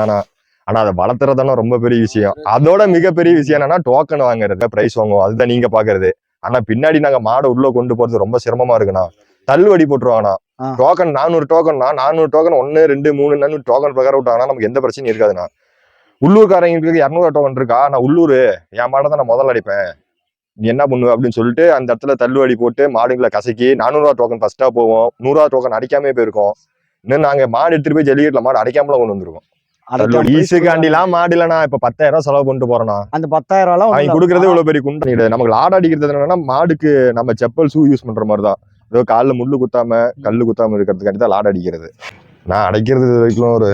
தானா ஆனா அதை வளர்த்துறதான ரொம்ப பெரிய விஷயம். அதோட மிகப்பெரிய விஷயம் என்னன்னா டோக்கன் வாங்குறது பிரைஸ் வாங்குவோம். அதுதான் நீங்க பாக்குறது. ஆனா பின்னாடி நாங்க மாடை உள்ள கொண்டு போறது ரொம்ப சிரமமா இருக்குண்ணா தள்ளுவடி போட்டுருவாங்கண்ணா. டோக்கன் நானூறு டோக்கன்னா நானூறு டோக்கன் ஒன்னு ரெண்டு மூணு நானூறு டோக்கன் பிரகாரம் விட்டாங்கன்னா நமக்கு எந்த பிரச்சனையும் இருக்காதுண்ணா. உள்ளூர்காரங்களுக்கு இரநூறு டோக்கன் இருக்கா? நான் உள்ளூர். என் மாடை தான் நான் முதல்ல அடிப்பேன். நீ என்ன பண்ணுவ அப்படின்னு சொல்லிட்டு அந்த இடத்துல தள்ளுவடி போட்டு மாடுங்களை கசக்கி நானூறுவா டோக்கன் ஃபர்ஸ்டா போவோம். நூறுவா டோக்கன் அடிக்காமே போயிருக்கோம். இன்னும் நாங்க மாடு எடுத்துட்டு போய் ஜல்லிக்கட்டுல மாடு அடிக்காமல கொண்டு வந்திருக்கோம். ஈஸுக்காண்டிலாம் மாடு இல்லைண்ணா இப்ப பத்தாயிரம் ரூபாய் செலவு பண்ணிட்டு போறோம்னா அந்த பத்தாயிரம் ரூபாய் அவங்க கொடுக்கறது இவ்வளவு பெரிய குண்டு கிடையாது. நமக்கு லாட் அடிக்கிறது என்னன்னா மாடுக்கு நம்ம செப்பல் ஷூ யூஸ் பண்ற மாதிரி தான். ஏதோ கால்ல முள்ளு குத்தாம கல்லு குத்தாம இருக்கிறதுக்காண்டி தான் லாட் அடிக்கிறது. நான் அடைக்கிறது வரைக்கும் ஒரு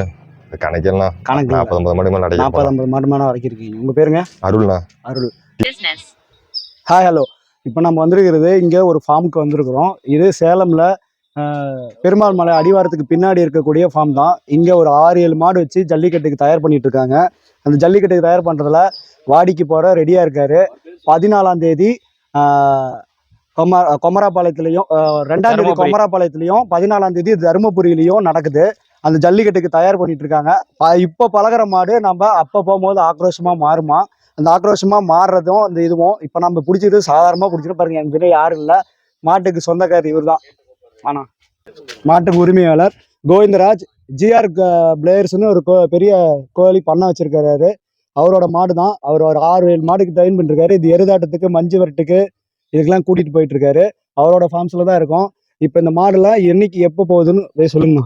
கணக்கெல்லாம் கணக்கு நாற்பது ஐம்பது மேல நாற்பது அடைக்கிறேன் ஐம்பது மாடு மேலே வரைக்கும் இருக்கீங்க உங்க பேருங்க? அருள்ண்ணா. அருள். Business, ஹாய் ஹலோ இப்போ நம்ம வந்திருக்கிறது இங்கே ஒரு ஃபார்முக்கு வந்திருக்கிறோம். இது சேலமில் பெருமாள் மலை அடிவாரத்துக்கு பின்னாடி இருக்கக்கூடிய ஃபார்ம் தான். இங்கே ஒரு ஆறு ஏழு மாடு வச்சு ஜல்லிக்கட்டுக்கு தயார் பண்ணிட்டு இருக்காங்க. அந்த ஜல்லிக்கட்டுக்கு தயார் பண்ணுறதுல வாடிக்கு போகிற ரெடியாக இருக்காரு. பதினாலாம் தேதி கொம கொமராபாளையத்துலேயும் ரெண்டாம் தேதி. கொமராபாளையத்துலேயும் பதினாலாம் தேதி தருமபுரியிலையும் நடக்குது. அந்த ஜல்லிக்கட்டுக்கு தயார் பண்ணிட்டு இருக்காங்க. இப்போ பழகுற மாடு நம்ம அப்போ போகும்போது ஆக்ரோஷமாக மாறுமா? அந்த ஆக்ரோஷமா மாறுறதும் அந்த இதுவும் இப்போ நம்ம பிடிச்சிட்டு சாதாரணமாக பிடிச்சிட்டு பாருங்க என் கிட்ட யாரும் இல்லை. மாட்டுக்கு சொந்தக்காரர் இவர் தான் ஆனா மாட்டுக்கு உரிமையாளர் கோவிந்தராஜ் ஜிஆர் பிளேயர்ஸ்னு ஒரு கோ பெரிய கோழி பண்ண வச்சிருக்காரு அவரோட மாடு தான். அவர் ஒரு ஆறு ஏழு மாடுக்கு ட்ரெயின் பண்ணிருக்காரு. இது எருதாட்டத்துக்கு மஞ்சு வரட்டுக்கு இதுக்கெல்லாம் கூட்டிட்டு போயிட்டு இருக்காரு அவரோட ஃபார்ம்ஸ்ல தான் இருக்கும். இப்போ இந்த மாடுலாம் என்னைக்கு எப்போ போகுதுன்னு போய் சொல்லுங்க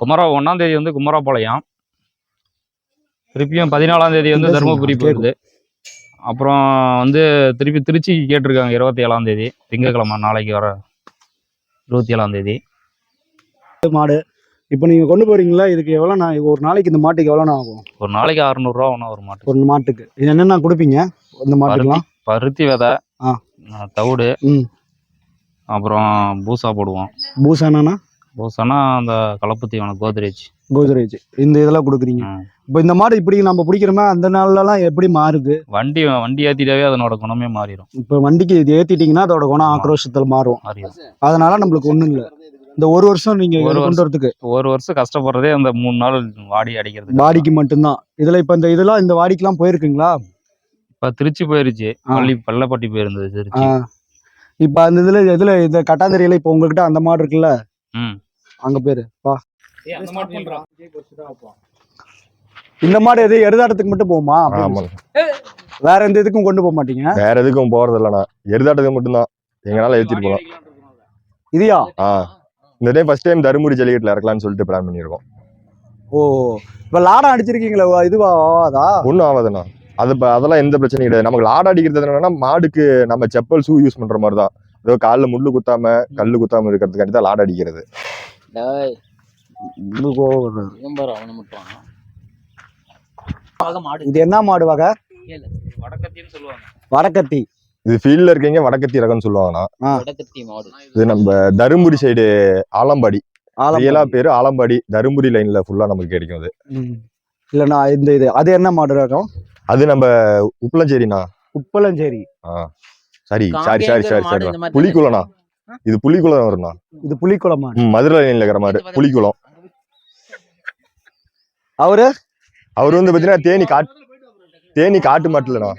குமரா ஒன்னாம் தேதி வந்து குமராபாளையம். திருப்பியும் பதினாலாம் தேதி வந்து தருமபுரி. போயிருது அப்புறம் வந்து திருப்பி திருச்சி கேட்டிருக்காங்க இருபத்தி ஏழாம் தேதி. திங்கக்கிழமை நாளைக்கு வர இருபத்தி ஏழாம் தேதி. மாடு. இப்போ நீங்க கொண்டு போறீங்களா? இதுக்கு எவ்வளோ நான் ஒரு நாளைக்கு இந்த மாட்டுக்கு எவ்வளோ ஆகும்? ஒரு நாளைக்கு அறுநூறுவா ஒன்றா ஒரு மாட்டு ஒரு மாட்டுக்கு. இது என்னென்ன கொடுப்பீங்க? இந்த மாட்டுக்கெல்லாம் பருத்தி விதை ஆ. ஆ, தவிடு ம். அப்புறம் பூசா போடுவோம். பூசானா பூசானா அந்த கலப்பு தீவனம் கோத்ரேஜ் கோத்ரேஜ். இந்த இதெல்லாம் கொடுக்குறீங்க. இப்போ இந்த மாடு இப்படி நம்ம பிடிக்கிறோமா அந்த நாள்லலாம் எப்படி மாறுது? வண்டி வண்டி ஏற்றிட்டாவே அதனோட குணமே மாறிடும் இப்போ வண்டிக்கு இது ஏத்திட்டீங்கன்னா அதோட குணம். ஆக்ரோஷத்தில் மாறும். அதனால நம்மளுக்கு ஒண்ணும் இல்லை இந்த ஒரு வருஷம் நீங்க ஒரு கொண்டு வரதுக்கு. ஒரு வருஷம் கஷ்டப்படுறதே அந்த மூணு நாள் வாடி அடிக்கிறது வாடிக்கு மட்டும்தான். இதுல இப்ப இந்த இதெல்லாம் இந்த வாடிக்கெல்லாம் போயிருக்குங்களா? இப்ப திருச்சி போயிருச்சு. பள்ளி பள்ளப்பட்டி போயிருந்தது திருச்சி. இப்ப அந்த இதுல இதுல இந்த கட்டாந்தரையில இப்ப உங்ககிட்ட அந்த மாடு இருக்குல்ல? ம். அங்க பேரு. வா. இந்த மாடு எது எருதாட்டத்துக்கு மட்டும் போகுமா? வேற எந்த இதுக்கும் கொண்டு போக மாட்டீங்க? வேற எதுக்கும் போறது இல்லைண்ணா எருதாட்டத்துக்கு மட்டும்தான். எங்களால ஏத்திட்டு போலாம். இதையா? ஆ. இந்த டைம் ஃபர்ஸ்ட் டைம் தருமபுரி ஜல்லிக்கட்டுல இறக்கலாம்னு சொல்லிட்டு பிளான் பண்ணியிருக்கோம். ஓ. இப்ப லாடம் அடிச்சிருக்கீங்களா வா, இதுவா ஆவாதா? ஒன்றும் ஆகாதுண்ணா அது இப்ப அதெல்லாம் எந்த பிரச்சனையும் கிடையாது. நமக்கு லாட் அடிக்கிறது என்னன்னா மாடுக்கு நம்ம செப்பல் ஷூ யூஸ் பண்ற மாதிரி தான் ஏதோ கால்ல முள்ளு குத்தாம கல்லு குத்தாம இருக்கிறதுக்காண்டி தான் லாட் அடிக்கிறது. இது கோவம் வருது. இவன் அவனை மட்டும் மாடு. இது என்ன மாடு வகை வடக்கத்தின்னு சொல்லுவாங்க. வடக்கத்தி. இது ஃபீல்ட்ல இருக்கீங்க வடக்கத்தி ரகம்னு சொல்லுவாங்கண்ணா. வடக்கத்தி மாடு. இது நம்ம தருமபுரி சைடு ஆலம்பாடி. ஆலம்பாடி. ரியலா பேரு ஆலம்பாடி தருமபுரி லைன்ல ஃபுல்லா நமக்கு கிடைக்கும் அது. ம். இல்லண்ணா இந்த இது அது என்ன மாடு ரகம்? அது நம்ம உப்பளஞ்சேரிண்ணா. உப்பலஞ்சேரி ஆ. சரி சாரி சாரி சாரி மாடு சாரி. இந்த மாதிரி புலிக்குளம்ண்ணா. இது புலிக்குளம் வரும்ண்ணா. இது புலிக்குளம் மாடு. ம், மதுரை லைன்ல இருக்கிற மாதிரி புலிக்குளம். அவரு? அவர் வந்து பாத்தீங்கன்னா தேனி காட்டு தேனி காட்டு மாட்டுலண்ணா.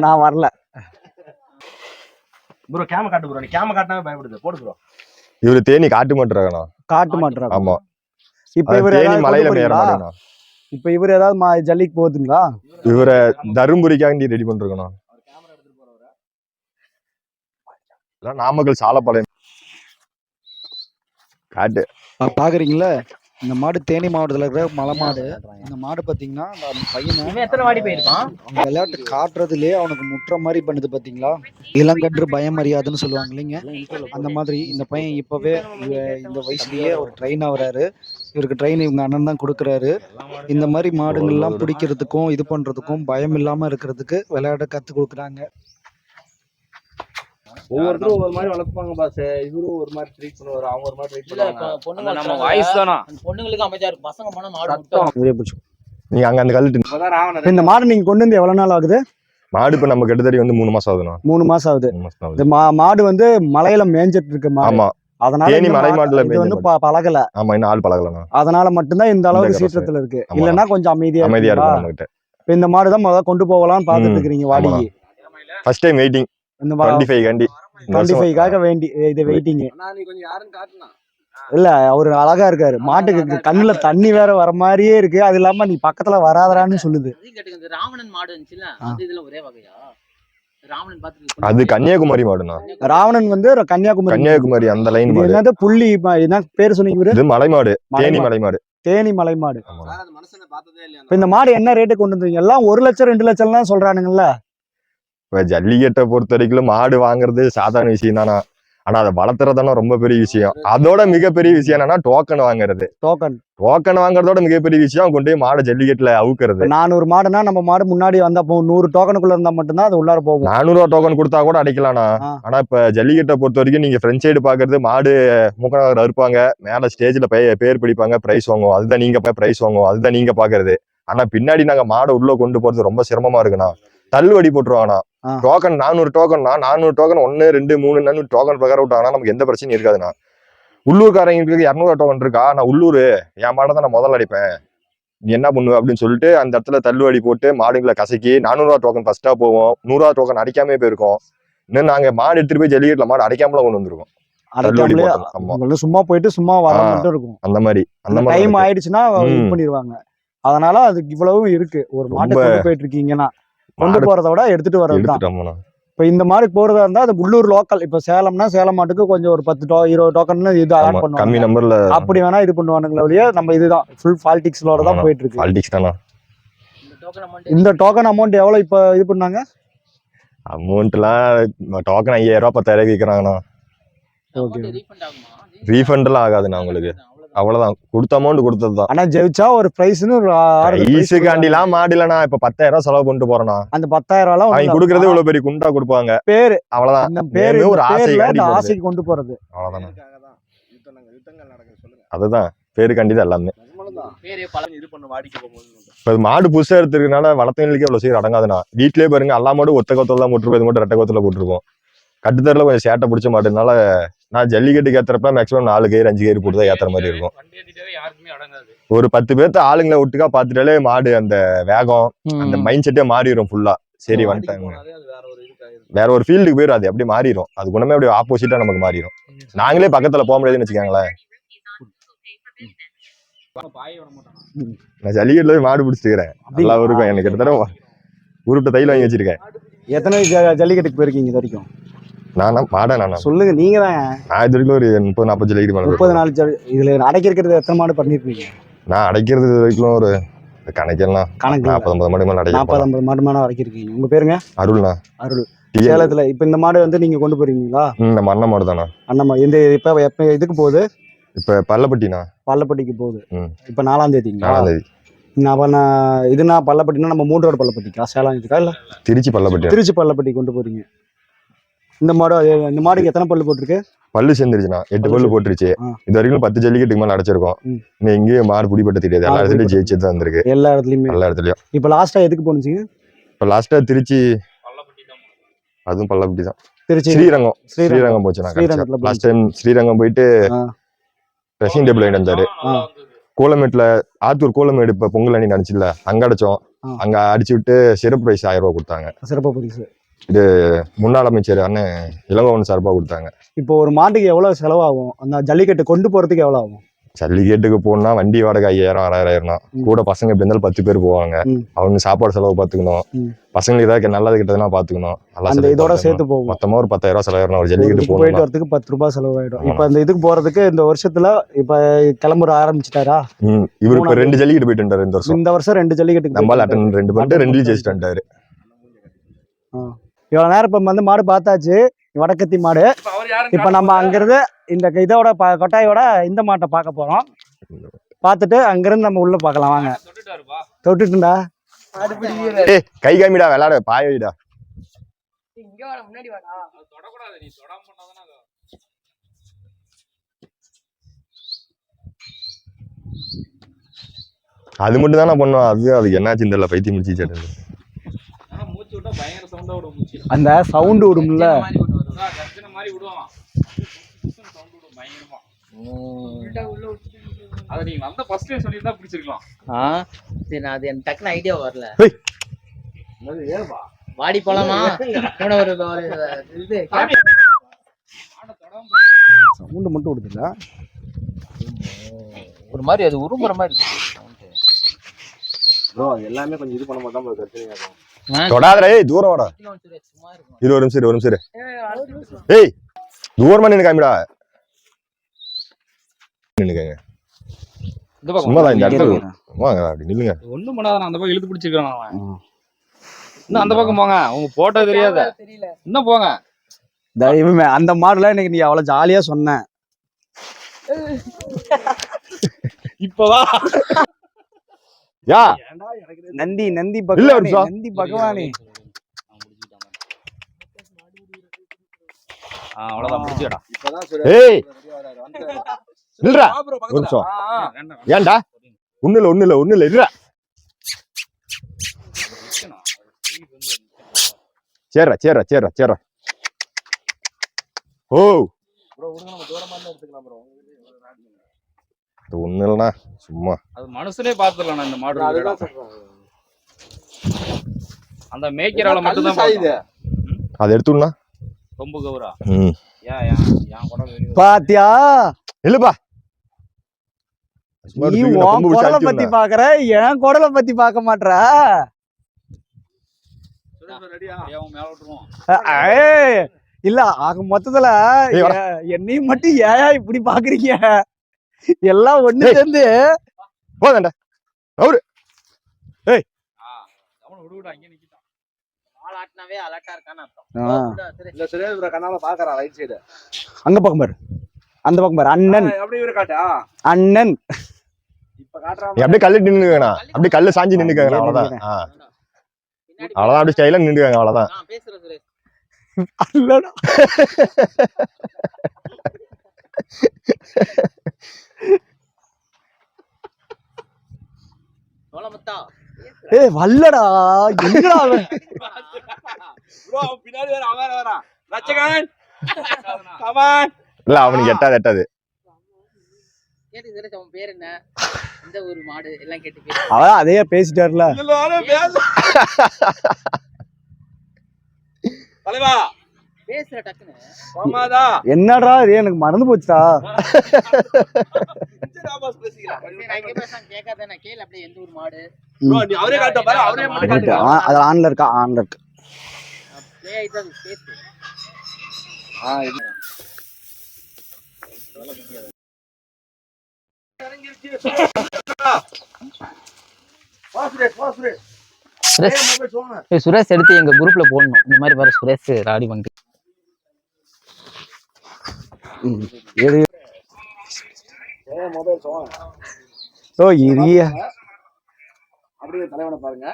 நான் வரல. ப்ரோ கேம காட்டு ப்ரோ நீ கேம காட்டினாவே பயப்படுது. போடு ப்ரோ இவரு தேனி காட்டு மாட்டு ரகம்ண்ணா காட்டு மாட்டு ரகம் ஆமா. இப்ப இவர் தேனி மலையில? மாடுண்ணா. இப்ப இவர் ஏதாவது மா- ஜல்லிக்கு போகுதுங்களா? இவரை தருமபுரிக்காண்டி ரெடி பண்ணிருக்கண்ணா இதான் நாமக்கல் சாலப்பாளையம். காட்டு. பாக்குறீங்களா? இந்த மாடு தேனி மாவட்டத்தில் இருக்கிற மலை மாடு. இந்த மாடு பார்த்தீங்கன்னா அந்த பையனை எத்தனை வாடி விளையாட்டு காட்டுறதுலயே அவனுக்கு முட்டுற மாதிரி பண்ணுது பாத்தீங்களா? இளங்கன்று பயம் அறியாதுன்னு சொல்லுவாங்க இல்லைங்க. அந்த மாதிரி இந்த பையன் இப்பவே இந்த வயசுலயே ஒரு ட்ரெயின் ஆகுறாரு. இவருக்கு ட்ரெயின் இவங்க அண்ணன் தான் கொடுக்குறாரு. இந்த மாதிரி மாடுங்கள்லாம் பிடிக்கிறதுக்கும் இது பண்றதுக்கும் பயம் இல்லாம இருக்கிறதுக்கு விளையாட கத்து கொடுக்குறாங்க. ஒவ்வொருத்தரும் ஒவ்வொரு மாதிரி வளர்ப்பாங்க பாஸ் இவரும் ஒரு மாதிரி ட்ரீட் பண்ணுவாரு அவங்க ஒரு மாதிரி ட்ரீட் பண்ணுவாங்க. நம்ம. வாய்ஸ் தானா? அந்த பொண்ணுங்களுக்கு அமைதியா இருக்கும். பசங்க போனா மாடு நீங்க அங்க அந்த ராவணன் இந்த மாடு நீங்க கொண்டு வந்து எவ்வளவு நாள் ஆகுது? மாடு இப்ப நம்ம கிட்டத்தட்ட வந்து மூணு மாசம் ஆகுதுண்ணா. மூணு மாசம் ஆகுது. இந்த மா மாடு வந்து மலையில மேய்ஞ்சிட்டு இருக்கு ஆமா. அதனால மலை மா- மாடுல இது வந்து ப- பழகல. ஆமா இன்னும் ஆள் பழகலண்ணா. அதனால மட்டும்தான் இந்த அளவுக்கு சீற்றத்துல இருக்கு. இல்லன்னா கொஞ்சம் அமைதியா அமைதியா? இருக்கும் நம்ம கிட்ட இந்த மாடு தான் முதல்ல கொண்டு போகலாம்னு பாத்துட்டு ஆமாண்ணா. வாடிக்கு. ஃபர்ஸ்ட் டைம் வெயிட்டிங் இந்த ஃபைவ் கண்டி. டுவெண்ட்டி ஃபைவ்காக வேண்டி இது வெயிட்டிங் அண்ணா நீ கொஞ்சம் யாருன்னு காட்டுனா இல்ல அவரு அழகா இருக்காரு. மாட்டுக்கு கண்ணுல தண்ணி வேற வர மாதிரியே இருக்கு. அது இல்லாம நீ பக்கத்துல வராதரான்னு சொல்லுது. ராவணன் மாடு ஒரே வகையா? ராவணன் பாத்து அது கன்னியாகுமரி மாடுண்ணா ராவணன் வந்து ஒரு கன்னியாகுமரி. கன்னியாகுமரி அந்த லைன் என்னது? புள்ளி என்ன பேர் சொன்னீங்க இது மலை மாடு. தேனி மலை மலை மாடு. தேனி மலை மாடு. ஆமா. சார் அந்த மனுஷனை பார்த்ததே இல்லையா? இப்ப இந்த மாடு என்ன ரேட்டு கொண்டு வந்தீங்க? எல்லாம் ஒரு லட்சம் ரெண்டு லட்சம்லாம் சொல்றானுங்கல்ல. இப்ப ஜல்லிக்கட்டை பொறுத்த வரைக்கும் மாடு வாங்குறது சாதாரண விஷயம் தானா? ஆனா அதை வளர்த்துறதுனா ரொம்ப பெரிய விஷயம். அதோட மிகப்பெரிய விஷயம் என்னன்னா டோக்கன் வாங்குறது. டோக்கன் டோக்கன் வாங்குறதோட மிகப்பெரிய விஷயம் கொண்டு போய் மாடை ஜல்லிக்கட்டுல அவுக்குறது. நானூறு மாடுனா நம்ம மாடு முன்னாடி வந்தப்போ நூறு டோக்கனுக்குள்ள இருந்தா மட்டும்தான் அது உள்ளார போகும். நானூறு ரூபா டோக்கன் கொடுத்தா கூட அடைக்கலாம்ண்ணா. ஆனா இப்ப ஜல்லிக்கட்டை பொறுத்த வரைக்கும் நீங்க ஃப்ரண்ட் சைடு பாக்குறது மாடு முக்கநகர் அறுப்பாங்க மேல ஸ்டேஜ்ல பேர் பிடிப்பாங்க பிரைஸ் வாங்குவோம். அதுதான் நீங்க பிரைஸ் வாங்குவோம். அதுதான் நீங்க பாக்குறது. ஆனா பின்னாடி நாங்க மாடை உள்ள கொண்டு போறது ரொம்ப சிரமமா இருக்குண்ணா. தள்ளுவடி போட்டுருவாங்கண்ணா. ஆ. டோக்கன் நானூறு டோக்கன்னா நானூறு டோக்கன் ஒன்னு ரெண்டு மூணு நானூறு டோக்கன் பிரகாரம் விட்டாங்கன்னா நமக்கு எந்த பிரச்சனையும் இருக்காதுண்ணா. உள்ளூர்காரங்களுக்கு இரநூறு டோக்கன் இருக்கா? நான் உள்ளூர். என் மாடை தான் நான் முதல்ல அடிப்பேன். நீ என்ன பண்ணுவ அப்படின்னு சொல்லிட்டு அந்த இடத்துல தள்ளுவடி போட்டு மாடுங்களை கசக்கி நானூறுவா டோக்கன் ஃபர்ஸ்டா போவோம். நூறுவா டோக்கன் அடிக்காமே போயிருக்கோம். இன்னும் நாங்க மாடு எடுத்துட்டு போய் ஜல்லிக்கட்டுல மாடு அடிக்காமல கொண்டு வந்திருக்கோம். சும்மா போயிட்டு சும்மா வர. மட்டும் இருக்கும். அந்த மாதிரி. அந்த டைம். ஆயிடுச்சுன்னா. பண்ணிடுவாங்க. அதனால அதுக்கு இவ்வளவும் இருக்கு. ஒரு மாட்டை போயிட்டு இருக்கீங்கன்னா கொண்டு போறத விட எடுத்துட்டு வரது தான் இப்ப இந்த மாதிரி போறதா இருந்தா அது உள்ளூர் லோக்கல் இப்ப சேலம்னா சேலம் மாட்டுக்கு கொஞ்சம் ஒரு பத்து டோ இருபது டோக்கன் இது ஆட் கம்மி பண்ணுவாங்க. நம்பர்ல அப்படி வேணா இது பண்ணுவானுங்களே ஒழிய நம்ம இதுதான் ஃபுல் பாலிடிக்ஸ்லோட தான். போயிட்டு இருக்கு பாலிடிக்ஸ் தானா? இந்த டோக்கன் அமௌண்ட் எவ்வளவு இப்ப இது பண்ணாங்க? அமௌண்ட்லாம் டோக்கன் ஐயாயிரம் ரூபா பத்தாயிரம் விற்கிறாங்கண்ணா Okay. ரீஃபண்ட் ஆகுமா ரீஃபண்ட் எல்லாம் ஆகாதுண்ணா உங்களுக்கு. அவ்வளவுதான். கொடுத்த அமௌண்ட் கொடுத்தது தான் ஆனா ஜெயிச்சா ஒரு பிரைஸ்னு. ஈஸுக்காண்டிலாம் மாடு இல்லைண்ணா இப்ப பத்தாயிரம் ரூபாய் செலவு பண்ணிட்டு போறேண்ணா. அந்த பத்தாயிரம் ரூபாய் அவங்க கொடுக்கறது இவ்வளவு பெரிய குண்டா கொடுப்பாங்க. பேரு. அவ்வளவுதான். அந்த பேரு ஒரு ஆசை ஆசைக்கு கொண்டு போறது. அவ்வளவுதாண்ணா. தான் யுத்தங்கள் யுத்தங்கள் நடக்குது சொல்லுங்க. அதுதான். பேருக்காண்டி தான் எல்லாமே. நிஜமாலும்தான். பேரே பல இது பண்ணு வாடிக்கை போகும்போது இப்ப மாடு புதுசா எடுத்துருக்கனால வளர்த்தவங்களுக்கு அவ்வளவு சீக்கிரம் அடங்காதுண்ணா. வீட்லயே பாருங்க எல்லா மாடும் ஒத்த கொத்தல தான் போட்டுருப்போம் இது மட்டும் ரெட்டை கொத்தல போட்டுருக்கோம் கட்டுத்தரில் கொஞ்சம் சேட்டை பிடிச்ச மாடுனால நான் ஜல்லிக்கட்டுக்கு ஏத்துறப்ப மேக்ஸிமம் நாலு கயிறு அஞ்சு கயிறு போட்டு தான் ஏத்துற மாதிரி இருக்கும். ஒரு பத்து பேர்த்த ஆளுங்களை ஒட்டுக்கா பார்த்துட்டாலே மாடு அந்த வேகம் அந்த மைண்ட் செட்டே மாறிடும் ஃபுல்லா சரி வந்துட்டாங்க. வேற ஒரு ஃபீல்டுக்கு போயிடும் அது அப்படியே மாறிடும் அது குணமே அப்படியே ஆப்போசிட்டா நமக்கு மாறிடும் நாங்களே பக்கத்துல போக முடியாதுன்னு வச்சுக்கோங்களேன். நான் ஜல்லிக்கட்டுல போய் மாடு பிடிச்சிருக்கிறேன் நல்லா இருக்கும். எனக்கு கிட்டத்தட்ட உருட்டு தையல் வாங்கி வச்சிருக்கேன். எத்தனை ஜல்லிக்கட்டுக்கு போயிருக்கீங்க இது வரைக்கும்? நானா? மாடா நானா? சொல்லுங்க நீங்க தான் நான் இது வரைக்கும் ஒரு முப்பது நாற்பது ஜல்லிக்கட்டு மேல முப்பது நாலு ஜல்லி இதுல அடக்கி இருக்கிறது எத்தனை மாடு பண்ணிருப்பீங்க? நான் அடைக்கிறது இது வரைக்கும் ஒரு கணக்கெல்லாம். கணக்கு நாற்பது ஐம்பது மாடு மேல நாற்பது அடைக்க ஐம்பது மாடு மேலே அடக்கிருக்கீங்க. உங்க பேருங்க? அருள்ண்ணா. அருள். சேலத்துல இப்ப இந்த மாடு வந்து நீங்க கொண்டு போறீங்களா? நம்ம அண்ணன் மாடு தானா அண்ணம்மா இந்த இப்ப எப்ப இதுக்கு போகுது? இப்ப பள்ளப்பட்டினா பள்ளப்பட்டிக்கு போகுது. இப்ப நாலாம் தேதிங்களா? நாலாம் தேதி. நான் இதுனா பள்ளப்பட்டினா நம்ம மூன்றோட பள்ளப்பட்டிக்கா? சேலம் இதுக்கா இல்ல? திருச்சி பள்ளப்பட்டி திருச்சி பள்ளப்பட்டி கொண்டு போறீங்க. இந்த மாடு இந்த மாடுக்கு எத்தனை பல்லு போட்டிருக்கு? பல்லு சேர்ந்துருச்சுண்ணா. எட்டு பல்லு போட்டுருச்சு. இது வரைக்கும் பத்து ஜல்லிக்கட்டுக்கு மேல அடைச்சிருக்கோம். இன்னும் எங்கேயும் மாடு பிடிபட்ட தெரியாது. எல்லா இடத்துலயும் ஜெயிச்சு தான் வந்திருக்கு. எல்லா இடத்துலயுமே. எல்லா இடத்துலயும். இப்ப லாஸ்டா எதுக்கு போனுச்சுங்க இப்ப லாஸ்டா திருச்சி அதுவும் பள்ளப்பட்டி தான். திருச்சி. ஸ்ரீரங்கம். ஸ்ரீரங்கம். போச்சு நான் லாஸ்ட் டைம் ஸ்ரீரங்கம் போயிட்டு. ட்ரெஸ்ஸிங் டேபிள் வாங்கிட்டு வந்தாரு. கோலமேட்ல ஆத்தூர் கோலமேடு இப்ப பொங்கல் அணி நினைச்சுல அங்க அடிச்சோம். அங்க அடிச்சு விட்டு சிறப்பு பிரைஸ் ஆயிரம் ரூபாய் கொடுத்தாங்க. சிறப்பு பரிசு முன்னாள் அமைச்சர் அண்ணன் இளங்கோவன் சார்பா கொடுத்தாங்க. இப்போ ஒரு மாட்டுக்கு எவ்வளவு செலவாகும்? அந்த ஜல்லிக்கட்டு கொண்டு போறதுக்கு எவ்வளவு ஆகும்? ஜல்லிக்கட்டுக்கு போனா வண்டி வாடகை ஐயாயிரம் ஆறாயிரம் தான். கூட பசங்க எப்படி இருந்தாலும் பத்து பேர் போவாங்க. அவங்க சாப்பாடு செலவு பார்த்துக்கணும். பசங்களுக்கு ஏதாவது நல்லது கிட்டதுனா பார்த்துக்கணும். அந்த இதோட. சேர்த்து போகும். மொத்தமா ஒரு பத்தாயிரம் செலவாயிரம் ஒரு ஜல்லிக்கட்டு போயிட்டு வரதுக்கு பத்து ரூபாய் செலவாயிடும். இப்ப இந்த இதுக்கு போறதுக்கு இந்த வருஷத்துல இப்ப கிளம்புற ஆரம்பிச்சிட்டாரா? இவர் இப்ப. ரெண்டு ஜல்லிக்கட்டு போயிட்டு இருந்தாரு இந்த வருஷம். இந்த வருஷம் ரெண்டு ஜல்லிக்கட்டுக்கு நம்மளால அட்டன் ரெண்டு பண்ணிட்டு ரெண்டுலயும் ஜெயிச்சுட்டு வந்துட்டாரு. இவ்வளவு நேரம் இப்ப வந்து மாடு பார்த்தாச்சு. வடக்கத்தி மாடு. இப்ப நம்ம அங்கிருந்து இந்த இதோட ப- கொட்டாயோட இந்த மாட்டை பார்க்க போறோம். பார்த்துட்டு அங்கிருந்து நம்ம உள்ள பார்க்கலாம். வாங்க. தொட்டுட்டுண்டா? கை காமிடா விளையாட பாய வைடா. இங்க வாடா முன்னாடி வாடா. அது மட்டும் தானே பண்ணுவோம் அது அதுக்கு என்னாச்சுன்னு தெரியல பைத்தியம் முடிச்சு ஆனா அந்த சவுண்டு விடும்ல. அதை நீங்க வந்த ஃபர்ஸ்டே சொல்லியிருந்தா பிடிச்சிருக்கலாம். ஆ சரி நான் அது எனக்கு டக்குனு ஐடியா வரல. வாடி போலாமா? போன ஒரு இது சவுண்டு மட்டும் விடுதுல்ல? ஒரு மாதிரி அது உருமுற மாதிரி இருக்கு. ப்ரோ அது எல்லாமே கொஞ்சம் இது பண்ணும்போது தான் பிரச்சனையா இருக்கும். தொடாதடா ஏய் தூரம் வாடா. இரு ஒரு நிமிஷம் இரு, ஒரு நிமிஷம் இரு. ஏய் தூரமா நின்னு காமிடா. நின்னுக்கங்க இந்த பக்கம் சும்மா தான் இந்த இடத்துல வாங்க அப்படி நில்லுங்க. ஒண்ணும் பண்ணாத அந்த பக்கம் இழுத்து பிடிச்சிருக்கான் அவன் இன்னும் அந்த பக்கம் போங்க. உங்க போட்டோ தெரியாத. தெரியல. இன்னும் போங்க. தெய்வமே அந்த மாடுலாம் இன்னைக்கு நீ அவ்வளவு ஜாலியா சொன்ன. இப்பதான். யா. நந்தி நந்தி இல்ல, பகவானே. நந்தி பகவானே அவ்வளவுதான் முடிச்சுடா ஏய். நில்றா வா bro, ஒரு. நிமிஷம். ஏன்டா ஒண்ணு இல்ல ஒண்ணு இல்ல ஒண்ணு இல்ல இருடா சேர்றா சேர்றா சேர்றா சேர்றா ஓ bro, விடுங்க, நம்ம தூரமா இருந்து எடுத்துக்கலாம் bro. இது ஒண்ணு இல்லைண்ணா சும்மா அது மனுஷனே பாத்துடலாம் இந்த மாடு அதுதான். சொல்றேன். அந்த மேய்க்கிறால மட்டும் தான் சாயுது. அதை எடுத்துடனா கொம்பு கவுரா ம் ஏன் ஏன் ஏன் குடல் வெளிய? பாத்தியா இல்லப்பா சும்மா நீ உன் கொம்பு பிடிச்சு குடலை அழுத்தி பத்தி. பாக்குற என் குடலை பத்தி பார்க்க மாட்ற மேல ஏய், இல்ல ஆக மொத்தத்துல ஏய், வாடா. எ- என்னையும் மட்டும் ஏயா இப்படி பாக்குறீங்க எல்லாம் ஒண்ணு ஏய். சேர்ந்து போதாண்டா. right side. அங்க பக்கம் பாரு. அந்த பக்கம் பாரு. அண்ணன். ஆ, அப்படியே இவரு காட்டு. ஆ, அண்ணன். அப்படியே கல்லு நின்னுக்கங்கண்ணா அப்படியே கல்லு சாஞ்சி நின்னுக்கங்க அவ்வளவுதான். அவ்வளவுதான் அப்படியே ஸ்டைலா நின்னுக்கங்க அவ்வளவுதான் நான் பேசுறேன் சுரேஷ் அல்லடா. சோழமுத்தா ஏய் வல்லடா எங்கடா அவன் பின்னாடி வேற அவன் வரான். Come on. இல்ல அவனுக்கு எட்டாது எட்டாது அவன் பேர் என்ன இந்த ஊர் மாடு எல்லாம் கேட்டு பேசு. அவன் அதையே பேசிட்டாருல. தலைவா என்னடா இது? எனக்கு மறந்து போச்சுடா. பாரு. அது ஆன்ல இருக்கா? ஆன்ல இருக்கு. சுரேஷ், எடுத்து எங்க குரூப்ல போடணும். இந்த மாதிரி வர சுரேஷ் ராடி பண்ணிட்டு ம். எது ஏய், mobile சொல்லுங்க. ஓ இரிய அப்படியே தலைவனை பாருங்க.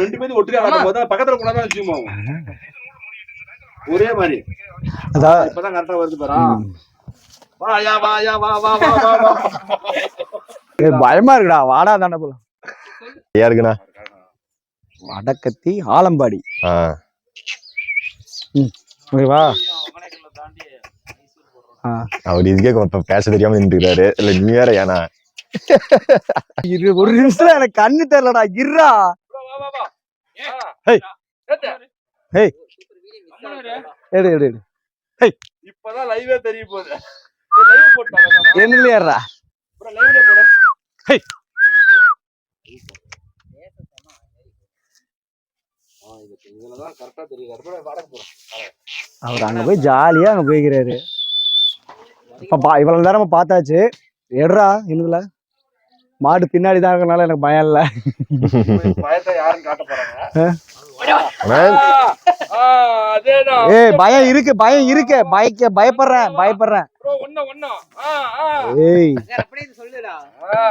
ரெண்டு பேரும் ஒட்டுக்கா போது பக்கத்துல போனா தான் ஆகும். ஒரே மாதிரி. அதான் இப்பதான் கரெக்டா வருது பாரா. வா யா வா யா வா வா வா. பயமா இருக்குடா. வாடா தானே போலாம். ஐயா இருக்குண்ணா? வடக்கத்தி ஆலம்பாடி. ஆ. ஓகேவா. அவர் இதுக்கே இப்ப பேச தெரியாம நின்றுக்கிறாரு. இல்ல நீ வேற ஏனா இரு ஒரு நிமிஷத்துல எனக்கு கண்ணு தெரியலடா. இருடா. வா வா வா ஏய். ஏத்து. எடு எடு. எடு இப்பதான் லைவே தெரிய போகுது. லைவ் போட்டாங்க என்னலையாடுறா bro லைவ்ல போடு. ஆ இது இதுல தான் கரெக்டா தெரியுது bro வாடகை போறோம் அவர் அங்க போய் ஜாலியா அங்க போய்க்கிறாரு. இப்ப பா இவ்வளவு நேரமா பார்த்தாச்சு. எடுறா இன்னுல மாடு பின்னாடி தான் இருக்கனால எனக்கு பயம் இல்ல. பயத்தை யாரும் காட்ட போறாங்க? ஆனா, ஆ, அதேதான். ஏய் பயம் இருக்கு பயம் இருக்கு. பயக்க பயப்படுறேன் பயப்படுறேன். ஏய். அப்படியே சொல்லுடா ஆ.